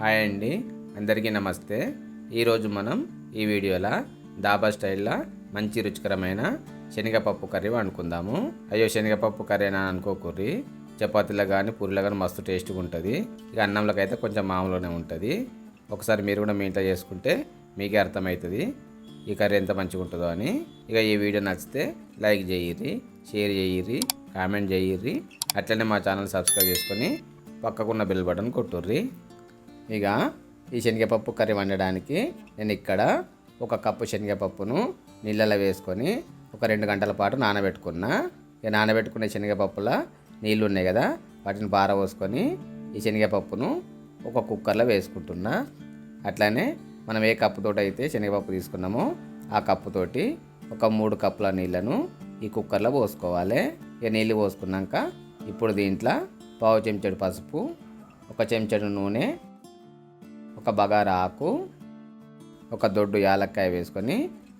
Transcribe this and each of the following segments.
Hi అండి. అందరికీ నమస్తే. ఈరోజు మనం ఈ వీడియోలో దాబా స్టైల్లో మంచి రుచికరమైన శనగపప్పు కర్రీ వండుకుందాము. అయ్యో శనగపప్పు కర్రీనా అనుకోకూర్రి చపాతీలో కానీ పూరిలో కానీ మస్తు టేస్ట్గా ఉంటుంది. ఇక అన్నంలోకి అయితే కొంచెం మామూలుగానే ఉంటుంది. ఒకసారి మీరు కూడా మీ ఇంట్లో చేసుకుంటే మీకే అర్థమవుతుంది ఈ కర్రీ ఎంత మంచిగా ఉంటుందో అని. ఇక ఈ వీడియో నచ్చితే లైక్ చేయిర్రి షేర్ చేయిర్రి కామెంట్ చేయిర్రి. అట్లనే మా ఛానల్ సబ్స్క్రైబ్ చేసుకొని పక్కకున్న బెల్ బటన్ కొట్టుర్రి. ఇక ఈ శనగపప్పు కర్రీ వండడానికి నేను ఇక్కడ ఒక కప్పు శనగపప్పును నీళ్ళలో వేసుకొని ఒక రెండు గంటల పాటు నానబెట్టుకున్నా. ఇక నానబెట్టుకునే శనగపప్పుల నీళ్ళు ఉన్నాయి కదా వాటిని పారబోసుకొని ఈ శనగపప్పును ఒక కుక్కర్లో వేసుకుంటున్నా. అట్లానే మనం ఏ కప్పుతోటి అయితే శనగపప్పు తీసుకున్నామో ఆ కప్పుతోటి ఒక మూడు కప్పుల నీళ్ళను ఈ కుక్కర్లో పోసుకోవాలి. ఇక నీళ్ళు పోసుకున్నాక ఇప్పుడు దీంట్లో పావు చెంచాడు పసుపు ఒక చెంచాడు నూనె ఒక బగారా ఆకు ఒక దొడ్డు యాలక్కాయ వేసుకొని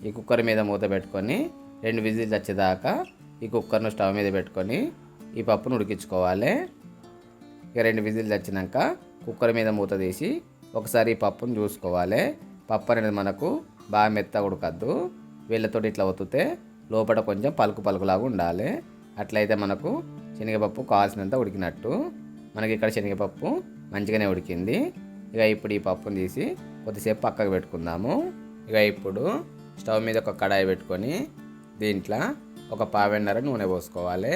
ఈ కుక్కర్ మీద మూత పెట్టుకొని రెండు విజిల్స్ వచ్చేదాకా ఈ కుక్కర్ను స్టవ్ మీద పెట్టుకొని ఈ పప్పును ఉడికించుకోవాలి. ఇక రెండు విజిల్స్ వచ్చినాక కుక్కర్ మీద మూత తీసి ఒకసారి ఈ పప్పును చూసుకోవాలి. పప్పు అనేది మనకు బాగా మెత్తగా ఉడకద్దు. వీళ్ళతో ఇట్లా ఒత్తితే లోపల కొంచెం పలుకు పలుకులాగా ఉండాలి. అట్లయితే మనకు శనగపప్పు కావాల్సినంత ఉడికినట్టు. మనకి ఇక్కడ శనగపప్పు మంచిగానే ఉడికింది. ఇక ఇప్పుడు ఈ పప్పును తీసి కొద్దిసేపు పక్కకు పెట్టుకుందాము. ఇక ఇప్పుడు స్టవ్ మీద ఒక కడాయి పెట్టుకొని దీంట్లో ఒక పావెన్నర నూనె పోసుకోవాలి.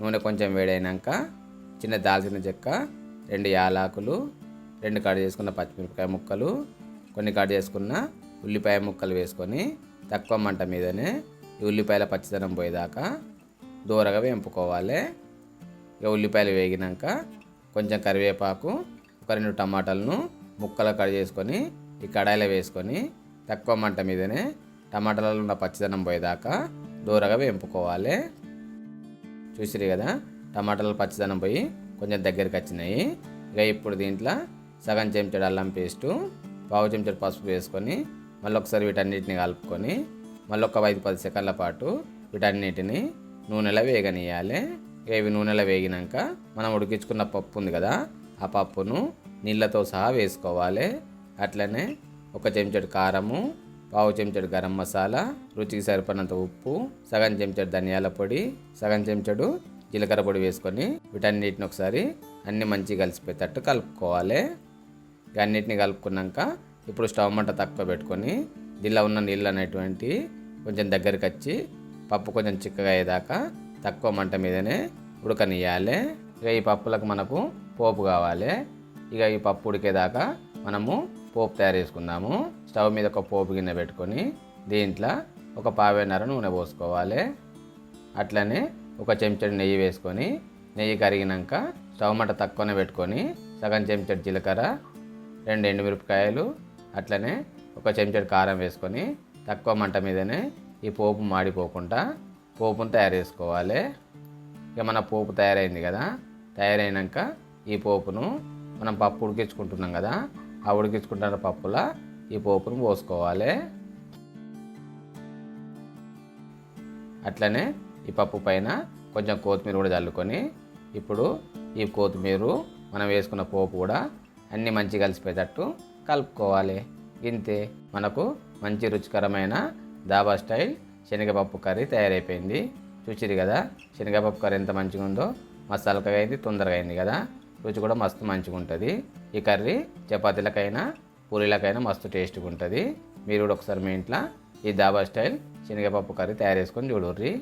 నూనె కొంచెం వేడైనాక చిన్న దాల్చిన చెక్క రెండు యాలాకులు రెండు కట్ చేసుకున్న పచ్చిమిరపకాయ ముక్కలు కొన్ని కట్ చేసుకున్న ఉల్లిపాయ ముక్కలు వేసుకొని తక్కువ మంట మీదనే ఈ ఉల్లిపాయల పచ్చిదనం పోయేదాకా దూరగా వేంపుకోవాలి. ఇక ఉల్లిపాయలు వేగినాక కొంచెం కరివేపాకు ఒక రెండు టమాటాలను ముక్కలు కట్ చేసుకొని ఈ కడాయిలో వేసుకొని తక్కువ మంట మీదనే టమాటాలలో ఉన్న పచ్చిదనం పోయేదాకా దూరగా వేంపుకోవాలి. చూసిరు కదా టమాటాలు పచ్చిదనం పోయి కొంచెం దగ్గరికి వచ్చినాయి. ఇక ఇప్పుడు దీంట్లో సగం చెంచాడు అల్లం పేస్టు పావు చెంచాడు పసుపు వేసుకొని మళ్ళీ ఒకసారి వీటన్నిటిని కలుపుకొని మళ్ళీ ఒక ఐదు పది సెకండ్ల పాటు వీటన్నిటిని నూనెలో వేగనియాలి ఇక ఇవి నూనెలో వేగినాక మనం ఉడికించుకున్న పప్పు ఉంది కదా ఆ పప్పును నీళ్ళతో సహా వేసుకోవాలి. అట్లనే ఒక చెంచాడు కారము పావు చెంచాడు గరం మసాలా రుచికి సరిపడినంత ఉప్పు సగం చెంచాడు ధనియాల పొడి సగం చెంచాడు జీలకర్ర పొడి వేసుకొని వీటన్నిటిని ఒకసారి అన్ని మంచిగా కలిసిపోయేటట్టు కలుపుకోవాలి. ఇక అన్నిటిని కలుపుకున్నాక ఇప్పుడు స్టవ్ మంట తక్కువ పెట్టుకొని దీనిలో ఉన్న నీళ్ళు అనేటువంటి కొంచెం దగ్గరికి వచ్చి పప్పు కొంచెం చిక్కగా అయ్యేదాకా తక్కువ మంట మీదనే ఉడకనియాలి ఇక ఈ పప్పులకు మనకు పోపు కావాలి. ఇక ఈ పప్పు ఉడికేదాకా మనము పోపు తయారు చేసుకుందాము. స్టవ్ మీద ఒక పోపు గిన్నె పెట్టుకొని దీంట్లో ఒక పావేన్నర నూనె పోసుకోవాలి. అట్లనే ఒక చెంచడు నెయ్యి వేసుకొని నెయ్యి కరిగినాక స్టవ్ మంట తక్కువనే పెట్టుకొని సగం చెంచడు జీలకర్ర రెండు ఎండుమిరపకాయలు అట్లనే ఒక చెంచడు కారం వేసుకొని తక్కువ మంట మీదనే ఈ పోపు మాడిపోకుండా పోపును తయారు చేసుకోవాలి. ఇక మన పోపు తయారైంది కదా తయారైనాక ఈ పోపును మనం పప్పు ఉడికించుకుంటున్నాం కదా ఆ ఉడికించుకుంటున్న పప్పులా ఈ పోపును పోసుకోవాలి. అట్లనే ఈ పప్పు పైన కొంచెం కొత్తిమీర కూడా చల్లుకొని ఇప్పుడు ఈ కొత్తిమీర మనం వేసుకున్న పోపు కూడా అన్నీ మంచి కలిసిపోయేటట్టు కలుపుకోవాలి. ఇంతే మనకు మంచి రుచికరమైన దాబా స్టైల్ శనగపప్పు కర్రీ తయారైపోయింది. చూసిరు కదా శనగపప్పు కర్రీ ఎంత మంచిగా ఉందో మసాలగా అయింది తొందరగా అయింది కదా. రుచి కూడా మస్తు మంచిగా ఉంటుంది ఈ కర్రీ చపాతీలకైనా పూరీలకైనా మస్తు టేస్ట్గా ఉంటుంది మీరు కూడా ఒకసారి మీ ఇంట్లో ఈ దాబా స్టైల్ శనగపప్పు కర్రీ తయారు చేసుకొని చూడుర్రి.